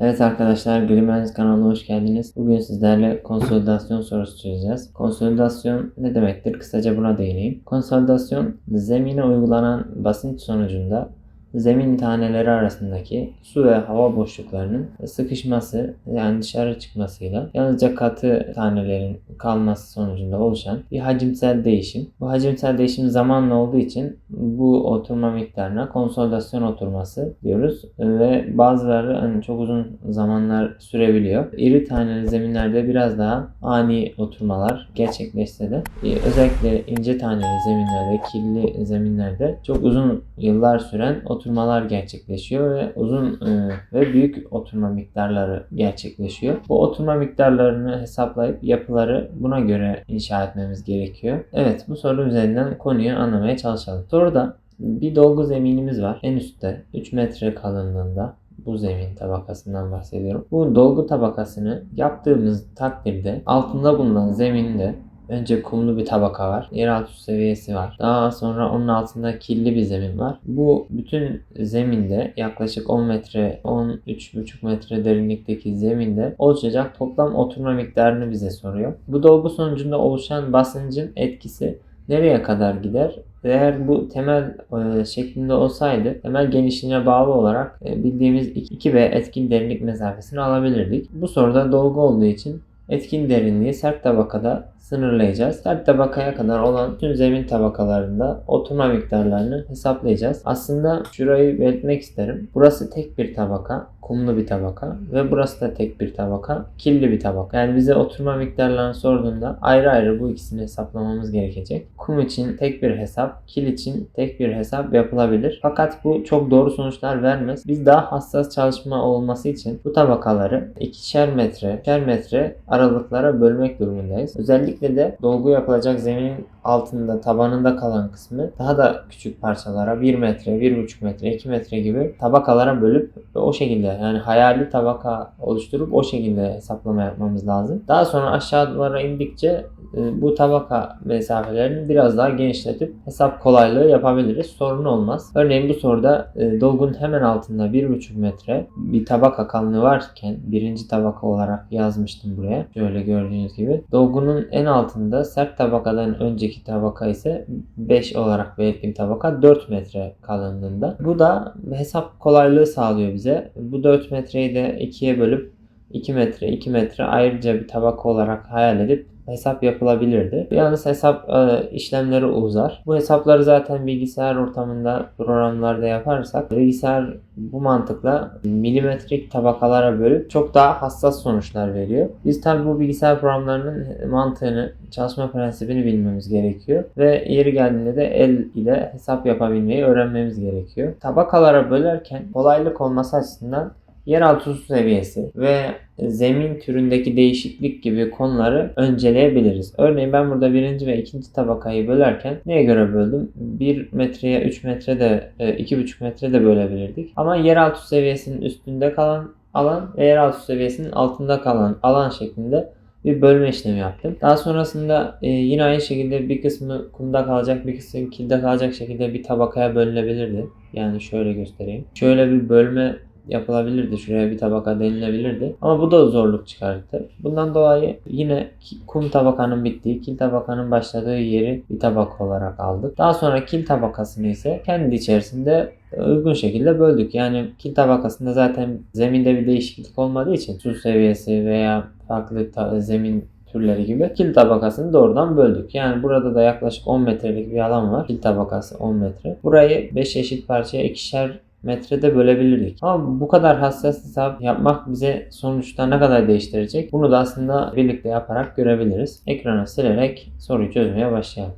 Evet arkadaşlar Glimens kanalına hoş geldiniz. Bugün sizlerle konsolidasyon sorusu çözeceğiz. Konsolidasyon ne demektir? Kısaca buna değineyim. Konsolidasyon zemine uygulanan basınç sonucunda zemin taneleri arasındaki su ve hava boşluklarının sıkışması yani dışarı çıkmasıyla yalnızca katı tanelerin kalması sonucunda oluşan bir hacimsel değişim. Bu hacimsel değişim zamanla olduğu için bu oturma miktarına konsolidasyon oturması diyoruz ve bazıları hani çok uzun zamanlar sürebiliyor. İri taneli zeminlerde biraz daha ani oturmalar gerçekleşse de e, özellikle ince taneli zeminlerde, kirli zeminlerde çok uzun yıllar süren oturmalar gerçekleşiyor ve uzun e, ve büyük oturma miktarları gerçekleşiyor. Bu oturma miktarlarını hesaplayıp yapıları buna göre inşa etmemiz gerekiyor. Evet bu soru üzerinden konuyu anlamaya çalışalım. Soruda bir dolgu zeminimiz var. En üstte 3 metre kalınlığında bu zemin tabakasından bahsediyorum. Bu dolgu tabakasını yaptığımız takdirde altında bulunan zeminde Önce kumlu bir tabaka var. Yeraltı su seviyesi var. Daha sonra onun altında kirli bir zemin var. Bu bütün zeminde yaklaşık 10 metre, 13,5 metre derinlikteki zeminde oluşacak toplam oturma miktarını bize soruyor. Bu dolgu sonucunda oluşan basıncın etkisi nereye kadar gider? Eğer bu temel e, şeklinde olsaydı temel genişliğine bağlı olarak e, bildiğimiz 2B etkin derinlik mesafesini alabilirdik. Bu soruda dolgu olduğu için etkin derinliği sert tabakada sınırlayacağız. Sert tabakaya kadar olan tüm zemin tabakalarında oturma miktarlarını hesaplayacağız. Aslında şurayı belirtmek isterim. Burası tek bir tabaka, kumlu bir tabaka ve burası da tek bir tabaka, kirli bir tabaka. Yani bize oturma miktarlarını sorduğunda ayrı ayrı bu ikisini hesaplamamız gerekecek. Kum için tek bir hesap, kil için tek bir hesap yapılabilir. Fakat bu çok doğru sonuçlar vermez. Biz daha hassas çalışma olması için bu tabakaları ikişer metre, ikişer metre aralıklara bölmek durumundayız. Özellikle Özellikle de dolgu yapılacak zeminin altında tabanında kalan kısmı daha da küçük parçalara 1 metre, 1,5 metre, 2 metre gibi tabakalara bölüp o şekilde yani hayali tabaka oluşturup o şekilde hesaplama yapmamız lazım. Daha sonra aşağılara indikçe e, bu tabaka mesafelerini biraz daha genişletip hesap kolaylığı yapabiliriz. Sorun olmaz. Örneğin bu soruda e, dolgunun hemen altında 1,5 metre bir tabaka kalınlığı varken birinci tabaka olarak yazmıştım buraya. Şöyle gördüğünüz gibi. Dolgunun en altında sert tabakadan önceki tabaka ise 5 olarak belirttiğim tabaka 4 metre kalınlığında. Bu da hesap kolaylığı sağlıyor bize. Bu 4 metreyi de 2'ye bölüp 2 metre 2 metre ayrıca bir tabaka olarak hayal edip hesap yapılabilirdi. Yalnız hesap e, işlemleri uzar. Bu hesapları zaten bilgisayar ortamında programlarda yaparsak bilgisayar bu mantıkla milimetrik tabakalara bölüp çok daha hassas sonuçlar veriyor. Biz tabi bu bilgisayar programlarının mantığını, çalışma prensibini bilmemiz gerekiyor. Ve yeri geldiğinde de el ile hesap yapabilmeyi öğrenmemiz gerekiyor. Tabakalara bölerken kolaylık olması açısından yeraltı su seviyesi ve zemin türündeki değişiklik gibi konuları önceleyebiliriz. Örneğin ben burada birinci ve ikinci tabakayı bölerken neye göre böldüm? 1 metreye 3 metre de 2,5 e, metre de bölebilirdik. Ama yeraltı seviyesinin üstünde kalan alan ve yeraltı seviyesinin altında kalan alan şeklinde bir bölme işlemi yaptım. Daha sonrasında e, yine aynı şekilde bir kısmı kumda kalacak bir kısmı kilde kalacak şekilde bir tabakaya bölünebilirdi. Yani şöyle göstereyim. Şöyle bir bölme yapılabilirdi. Şuraya bir tabaka denilebilirdi. Ama bu da zorluk çıkarttı. Bundan dolayı yine kum tabakanın bittiği, kil tabakanın başladığı yeri bir tabaka olarak aldık. Daha sonra kil tabakasını ise kendi içerisinde uygun şekilde böldük. Yani kil tabakasında zaten zeminde bir değişiklik olmadığı için su seviyesi veya farklı zemin türleri gibi kil tabakasını doğrudan böldük. Yani burada da yaklaşık 10 metrelik bir alan var. Kil tabakası 10 metre. Burayı 5 eşit parçaya ikişer metrede bölebilirdik. Ama bu kadar hassas hesap yapmak bize sonuçta ne kadar değiştirecek? Bunu da aslında birlikte yaparak görebiliriz. Ekranı silerek soruyu çözmeye başlayalım.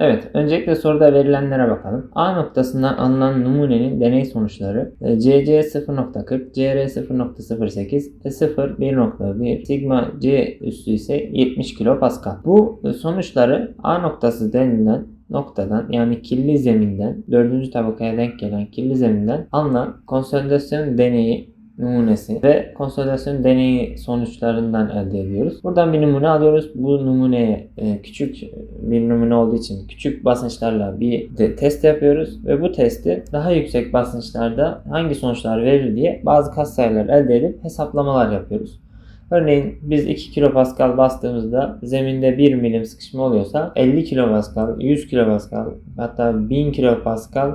Evet, öncelikle soruda verilenlere bakalım. A noktasından alınan numunenin deney sonuçları CC 0.40, CR 0.08, 0 1.1, sigma C üssü ise 70 kPa. Bu sonuçları A noktası denilen noktadan yani kirli zeminden dördüncü tabakaya denk gelen kirli zeminden alınan konsolidasyon deneyi numunesi ve konsolidasyon deneyi sonuçlarından elde ediyoruz. Buradan bir numune alıyoruz. Bu numuneye e, küçük bir numune olduğu için küçük basınçlarla bir de test yapıyoruz ve bu testi daha yüksek basınçlarda hangi sonuçlar verir diye bazı katsayılar elde edip hesaplamalar yapıyoruz. Örneğin biz 2 kilopascal bastığımızda zeminde 1 milim sıkışma oluyorsa 50 kilopascal, 100 kilopascal hatta 1000 kilopascal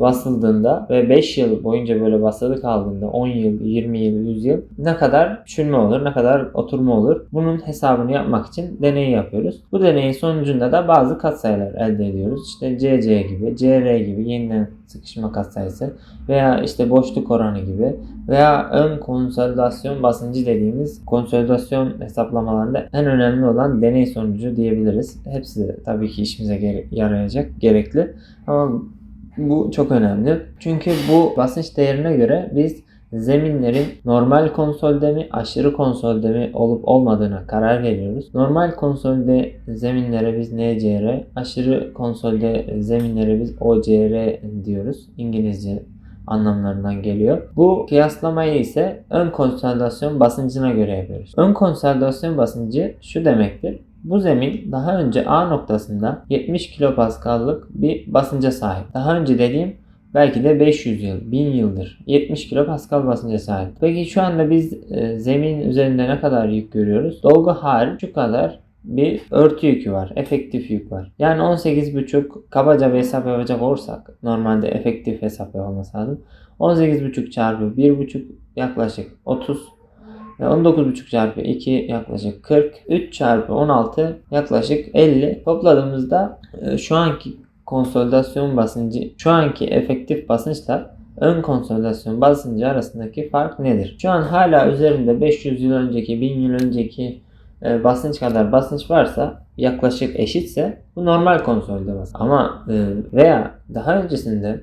basıldığında ve 5 yıl boyunca böyle basılı kaldığında 10 yıl, 20 yıl, 100 yıl ne kadar çürüme olur, ne kadar oturma olur bunun hesabını yapmak için deney yapıyoruz. Bu deneyin sonucunda da bazı katsayılar elde ediyoruz. İşte CC gibi, CR gibi yeniden sıkışma katsayısı veya işte boşluk oranı gibi veya ön konsolidasyon basıncı dediğimiz konsolidasyon hesaplamalarında en önemli olan deney sonucu diyebiliriz. Hepsi tabii ki işimize yarayacak, gerekli. Ama bu çok önemli. Çünkü bu basınç değerine göre biz zeminlerin normal konsolide mi, aşırı konsolide mi olup olmadığına karar veriyoruz. Normal konsolide zeminlere biz NCR, aşırı konsolide zeminlere biz OCR diyoruz. İngilizce anlamlarından geliyor. Bu kıyaslamayı ise ön konsolidasyon basıncına göre yapıyoruz. Ön konsolidasyon basıncı şu demektir. Bu zemin daha önce A noktasında 70 kilopaskallık bir basınca sahip. Daha önce dediğim belki de 500 yıl, 1000 yıldır 70 kilopascal basınca sahip. Peki şu anda biz e, zemin üzerinde ne kadar yük görüyoruz? Dolgu hariç şu kadar bir örtü yükü var. Efektif yük var. Yani 18,5 kabaca bir hesap yapacak olursak normalde efektif hesap yapılması lazım. 18,5 çarpı 1,5 yaklaşık 30 ve 19,5 çarpı 2 yaklaşık 40. 3 çarpı 16 yaklaşık 50. Topladığımızda e, şu anki konsolidasyon basıncı, şu anki efektif basınçla ön konsolidasyon basıncı arasındaki fark nedir? Şu an hala üzerinde 500 yıl önceki, 1000 yıl önceki e, basınç kadar basınç varsa yaklaşık eşitse bu normal konsolide basınç. Ama e, veya daha öncesinde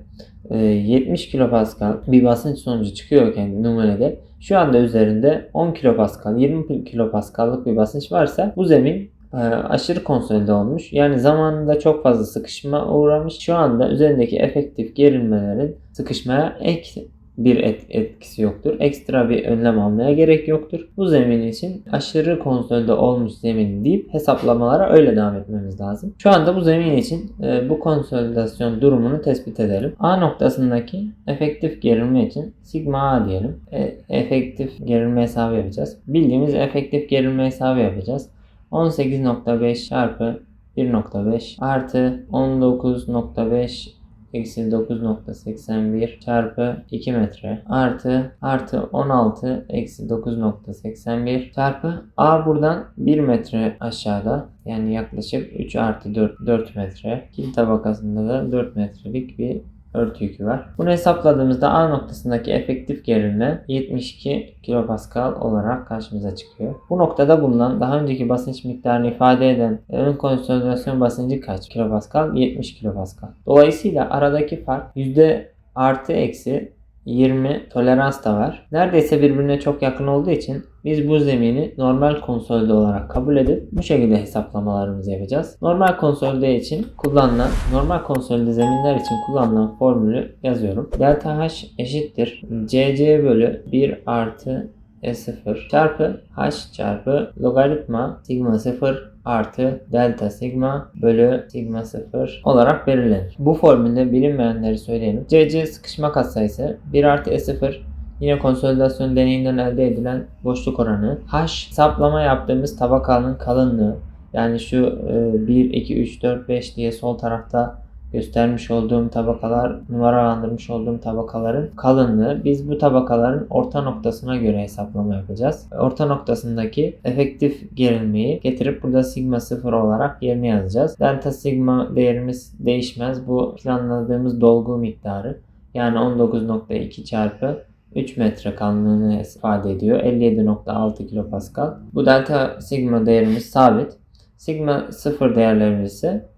e, 70 kilopascal bir basınç sonucu çıkıyorken numunede şu anda üzerinde 10 kilopascal, 20 kilopascallık bir basınç varsa bu zemin e, aşırı konsolide olmuş. Yani zamanında çok fazla sıkışma uğramış. Şu anda üzerindeki efektif gerilmelerin sıkışmaya ek bir et, etkisi yoktur. Ekstra bir önlem almaya gerek yoktur. Bu zemin için aşırı konsolide olmuş zemin deyip hesaplamalara öyle devam etmemiz lazım. Şu anda bu zemin için e, bu konsolidasyon durumunu tespit edelim. A noktasındaki efektif gerilme için sigma A diyelim. E, efektif gerilme hesabı yapacağız. Bildiğimiz efektif gerilme hesabı yapacağız. 18.5 çarpı 1.5 artı 19.5 eksi 9.81 çarpı 2 metre artı artı 16 eksi 9.81 çarpı A buradan 1 metre aşağıda yani yaklaşık 3 artı 4, 4 metre. Kil tabakasında da 4 metrelik bir örtü yükü var. Bunu hesapladığımızda A noktasındaki efektif gerilme 72 kilopascal olarak karşımıza çıkıyor. Bu noktada bulunan daha önceki basınç miktarını ifade eden ön konsolidasyon basıncı kaç? Kilopascal 70 kilopascal. Dolayısıyla aradaki fark yüzde artı eksi 20 tolerans da var. Neredeyse birbirine çok yakın olduğu için biz bu zemini normal konsolide olarak kabul edip bu şekilde hesaplamalarımızı yapacağız. Normal konsolide için kullanılan, normal konsolide zeminler için kullanılan formülü yazıyorum. Delta H eşittir. CC bölü 1 artı E0 çarpı H çarpı logaritma sigma 0 artı delta sigma bölü sigma 0 olarak belirlenir. Bu formülde bilinmeyenleri söyleyelim. CC sıkışma katsayısı 1 artı E0 Yine konsolidasyon deneyinden elde edilen boşluk oranı. H hesaplama yaptığımız tabakanın kalınlığı. Yani şu 1, 2, 3, 4, 5 diye sol tarafta göstermiş olduğum tabakalar, numaralandırmış olduğum tabakaların kalınlığı. Biz bu tabakaların orta noktasına göre hesaplama yapacağız. Orta noktasındaki efektif gerilmeyi getirip burada sigma 0 olarak yerine yazacağız. Delta sigma değerimiz değişmez. Bu planladığımız dolgu miktarı. Yani 19.2 çarpı 3 metre kalınlığını ifade ediyor. 57.6 kilopascal. Bu delta sigma değerimiz sabit. Sigma 0 değerlerimiz ise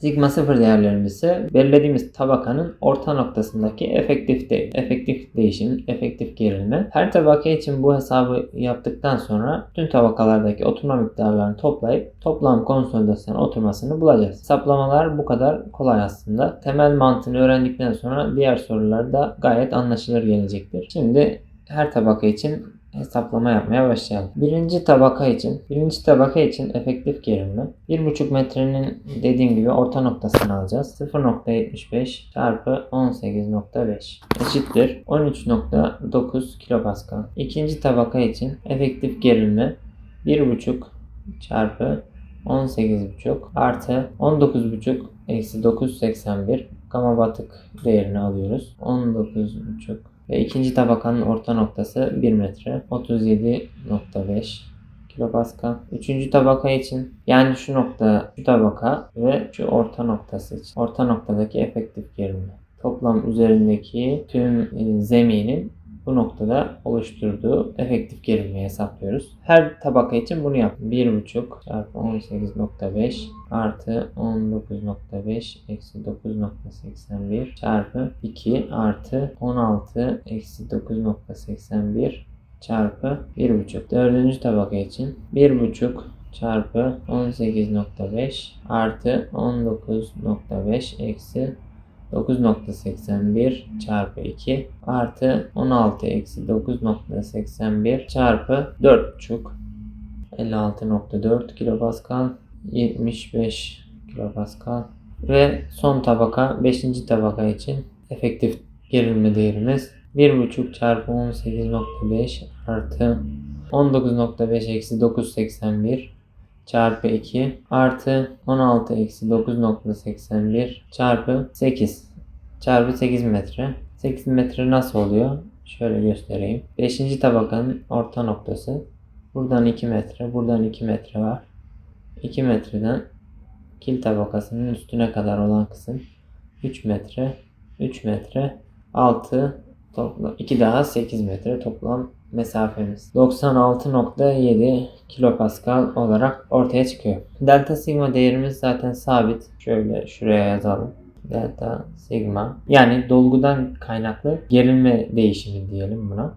Sigma 0 değerlerimiz ise belirlediğimiz tabakanın orta noktasındaki efektif de, efektif değişim, efektif gerilme. Her tabaka için bu hesabı yaptıktan sonra tüm tabakalardaki oturma miktarlarını toplayıp toplam konsolidasyon oturmasını bulacağız. Hesaplamalar bu kadar kolay aslında. Temel mantığını öğrendikten sonra diğer sorular da gayet anlaşılır gelecektir. Şimdi her tabaka için hesaplama yapmaya başlayalım. Birinci tabaka için, birinci tabaka için efektif gerilme 1,5 metrenin dediğim gibi orta noktasını alacağız. 0.75 çarpı 18.5 eşittir 13.9 kilopascal. İkinci tabaka için efektif gerilme 1,5 çarpı 18,5 artı 19,5 eksi 981 gamma batık değerini alıyoruz. 19,5 ve ikinci tabakanın orta noktası 1 metre 37.5 kilopascal. Üçüncü tabaka için yani şu nokta şu tabaka ve şu orta noktası için orta noktadaki efektif gerilme. Toplam üzerindeki tüm e, zeminin bu noktada oluşturduğu efektif gerilmeyi hesaplıyoruz. Her tabaka için bunu yap. 1.5 çarpı 18.5 artı 19.5 eksi 9.81 çarpı 2 artı 16 eksi 9.81 çarpı 1.5. Dördüncü tabaka için 1.5 çarpı 18.5 artı 19.5 eksi 9.81 çarpı 2 artı 16 eksi 9.81 çarpı 4.5 56.4 kilopascal 75 kilopascal ve son tabaka 5. tabaka için efektif gerilme değerimiz 1.5 çarpı 18.5 artı 19.5 eksi 981 çarpı 2 artı 16 eksi 9.81 çarpı 8 çarpı 8 metre. 8 metre nasıl oluyor? Şöyle göstereyim. 5. tabakanın orta noktası. Buradan 2 metre, buradan 2 metre var. 2 metreden kil tabakasının üstüne kadar olan kısım 3 metre, 3 metre, 6 toplam 2 daha 8 metre toplam mesafemiz 96.7 kilopascal olarak ortaya çıkıyor. Delta sigma değerimiz zaten sabit. Şöyle şuraya yazalım. Delta sigma yani dolgudan kaynaklı gerilme değişimi diyelim buna.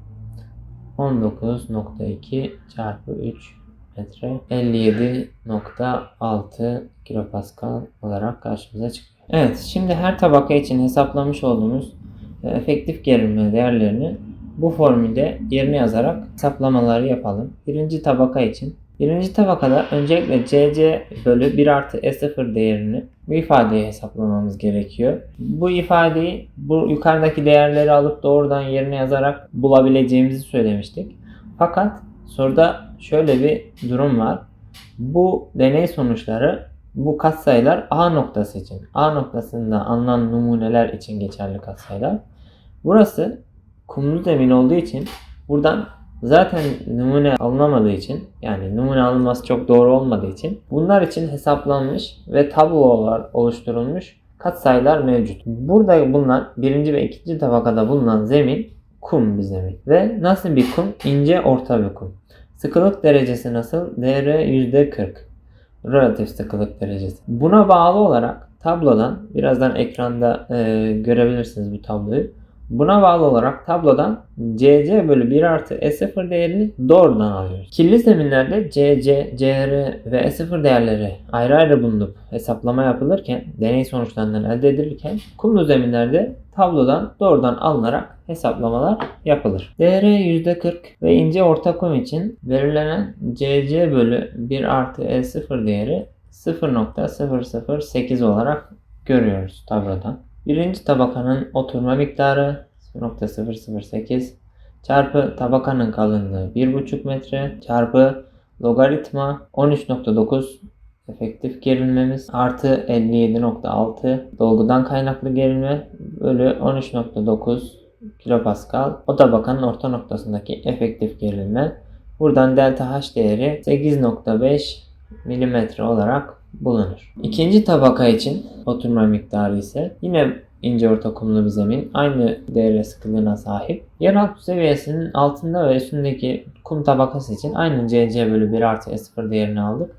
19.2 çarpı 3 metre 57.6 kilopascal olarak karşımıza çıkıyor. Evet şimdi her tabaka için hesaplamış olduğumuz e, efektif gerilme değerlerini bu formülde yerine yazarak hesaplamaları yapalım. Birinci tabaka için. Birinci tabakada öncelikle CC bölü 1 artı E0 değerini bu ifadeyi hesaplamamız gerekiyor. Bu ifadeyi bu yukarıdaki değerleri alıp doğrudan yerine yazarak bulabileceğimizi söylemiştik. Fakat soruda şöyle bir durum var. Bu deney sonuçları bu katsayılar A noktası için. A noktasında alınan numuneler için geçerli katsayılar. Burası kumlu zemin olduğu için buradan zaten numune alınamadığı için yani numune alınması çok doğru olmadığı için bunlar için hesaplanmış ve tablolar oluşturulmuş katsayılar mevcut. Burada bulunan birinci ve ikinci tabakada bulunan zemin kum bir zemin. Ve nasıl bir kum? İnce orta bir kum. Sıkılık derecesi nasıl? DR %40. Relatif sıkılık derecesi. Buna bağlı olarak tablodan birazdan ekranda e, görebilirsiniz bu tabloyu. Buna bağlı olarak tablodan CC bölü 1 artı E0 değerini doğrudan alıyoruz. Kirli zeminlerde CC, CR ve E0 değerleri ayrı ayrı bulunup hesaplama yapılırken, deney sonuçlarından elde edilirken kumlu zeminlerde tablodan doğrudan alınarak hesaplamalar yapılır. DR %40 ve ince orta kum için belirlenen CC bölü 1 artı E0 değeri 0.008 olarak görüyoruz tablodan. Birinci tabakanın oturma miktarı 0.008 çarpı tabakanın kalınlığı 1.5 metre çarpı logaritma 13.9 efektif gerilmemiz artı 57.6 dolgudan kaynaklı gerilme bölü 13.9 kilopascal o tabakanın orta noktasındaki efektif gerilme. Buradan delta H değeri 8.5 milimetre olarak bulunur. İkinci tabaka için oturma miktarı ise yine ince orta kumlu bir zemin aynı değer sıkılığına sahip. Yeraltı seviyesinin altında ve üstündeki kum tabakası için aynı CC bölü 1 artı E0 değerini aldık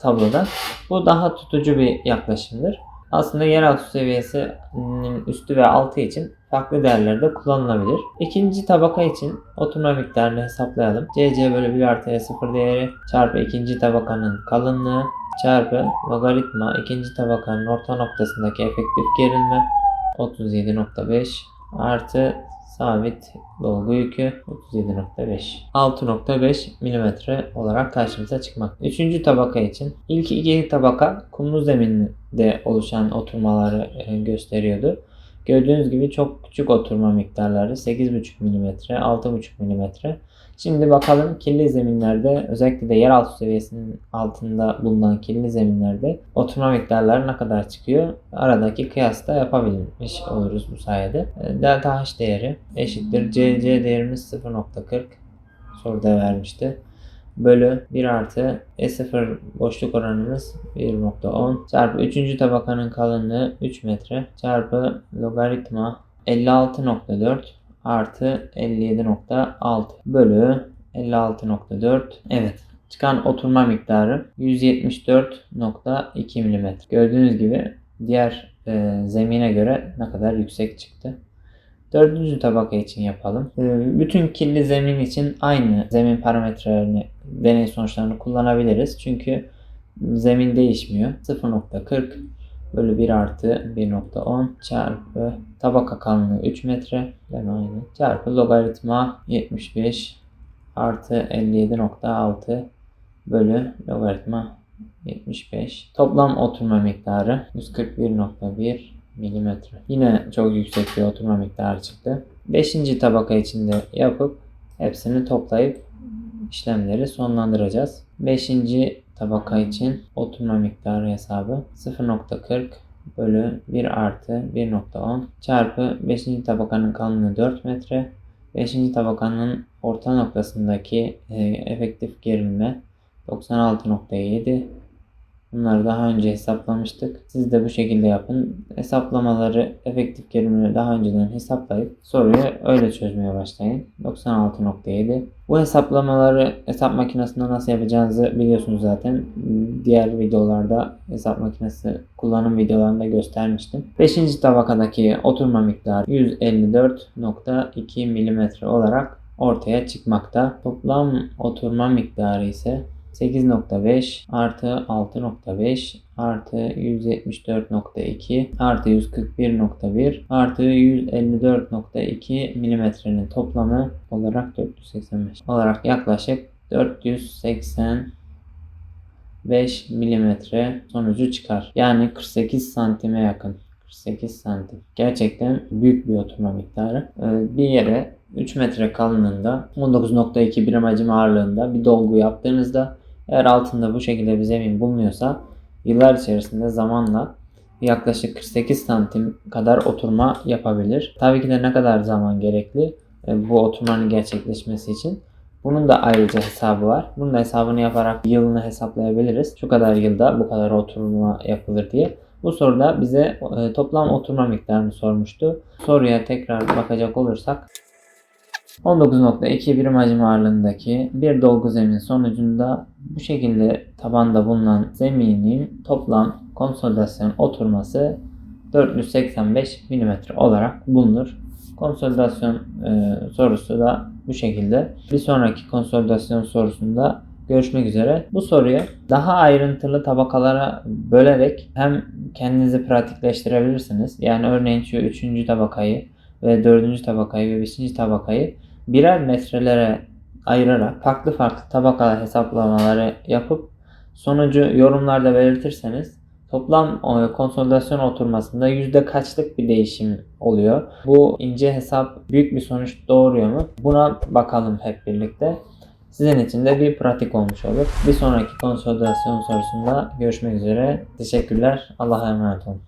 tabloda. Bu daha tutucu bir yaklaşımdır. Aslında yeraltı seviyesinin üstü ve altı için farklı değerlerde kullanılabilir. İkinci tabaka için oturma miktarını hesaplayalım. CC bölü 1 artı E0 değeri çarpı ikinci tabakanın kalınlığı çarpı logaritma ikinci tabakanın orta noktasındaki efektif gerilme 37.5 artı Sabit dolgu yükü 37.5. 6.5 mm olarak karşımıza çıkmak. Üçüncü tabaka için ilk iki tabaka kumlu zeminde oluşan oturmaları e, gösteriyordu. Gördüğünüz gibi çok küçük oturma miktarları 8.5 mm, 6.5 mm. Şimdi bakalım kirli zeminlerde özellikle de yeraltı seviyesinin altında bulunan kirli zeminlerde oturma miktarları ne kadar çıkıyor? Aradaki kıyasta yapabilmiş oluruz bu sayede. E, Delta H değeri eşittir. CC değerimiz 0.40 soruda vermişti. Bölü 1 artı E0 boşluk oranımız 1.10 çarpı 3. tabakanın kalınlığı 3 metre çarpı logaritma 56.4 artı 57.6 bölü 56.4 evet çıkan oturma miktarı 174.2 mm. Gördüğünüz gibi diğer e, zemine göre ne kadar yüksek çıktı. Dördüncü tabaka için yapalım. E, bütün kirli zemin için aynı zemin parametrelerini deney sonuçlarını kullanabiliriz. Çünkü zemin değişmiyor. 0.40 bölü 1 artı 1.10 çarpı tabaka kalınlığı 3 metre ben aynı çarpı logaritma 75 artı 57.6 bölü logaritma 75 toplam oturma miktarı 141.1 milimetre. Yine çok yüksek bir oturma miktarı çıktı. 5. tabaka içinde yapıp hepsini toplayıp işlemleri sonlandıracağız. 5 tabaka için oturma miktarı hesabı 0.40 bölü 1 artı 1.10 çarpı 5. tabakanın kalınlığı 4 metre. 5. tabakanın orta noktasındaki e, efektif gerilme 96.7 Bunları daha önce hesaplamıştık. Siz de bu şekilde yapın. Hesaplamaları, efektif gerilmeleri daha önceden hesaplayıp soruyu öyle çözmeye başlayın. 96.7. Bu hesaplamaları hesap makinesinde nasıl yapacağınızı biliyorsunuz zaten. Diğer videolarda hesap makinesi kullanım videolarında göstermiştim. 5. tabakadaki oturma miktarı 154.2 mm olarak ortaya çıkmakta. Toplam oturma miktarı ise 8.5 artı 6.5 artı 174.2 artı 141.1 artı 154.2 milimetrenin toplamı olarak 485 olarak yaklaşık 485 milimetre sonucu çıkar. Yani 48 santime yakın. 48 santim. Gerçekten büyük bir oturma miktarı. Ee, bir yere 3 metre kalınlığında 19.2 birim hacim ağırlığında bir dolgu yaptığınızda eğer altında bu şekilde bir zemin bulunuyorsa yıllar içerisinde zamanla yaklaşık 48 santim kadar oturma yapabilir. Tabii ki de ne kadar zaman gerekli e, bu oturmanın gerçekleşmesi için. Bunun da ayrıca hesabı var. Bunun da hesabını yaparak yılını hesaplayabiliriz. Şu kadar yılda bu kadar oturma yapılır diye. Bu soruda bize e, toplam oturma miktarını sormuştu. Soruya tekrar bakacak olursak 19.2 birim hacim ağırlığındaki bir dolgu zemin sonucunda bu şekilde tabanda bulunan zeminin toplam konsolidasyon oturması 485 mm olarak bulunur. Konsolidasyon e, sorusu da bu şekilde. Bir sonraki konsolidasyon sorusunda görüşmek üzere. Bu soruyu daha ayrıntılı tabakalara bölerek hem kendinizi pratikleştirebilirsiniz. Yani örneğin şu üçüncü tabakayı ve dördüncü tabakayı ve beşinci tabakayı birer metrelere ayırarak farklı farklı tabakalar hesaplamaları yapıp sonucu yorumlarda belirtirseniz toplam e, konsolidasyon oturmasında yüzde kaçlık bir değişim oluyor. Bu ince hesap büyük bir sonuç doğuruyor mu? Buna bakalım hep birlikte. Sizin için de bir pratik olmuş olur. Bir sonraki konsolidasyon sorusunda görüşmek üzere. Teşekkürler. Allah'a emanet olun.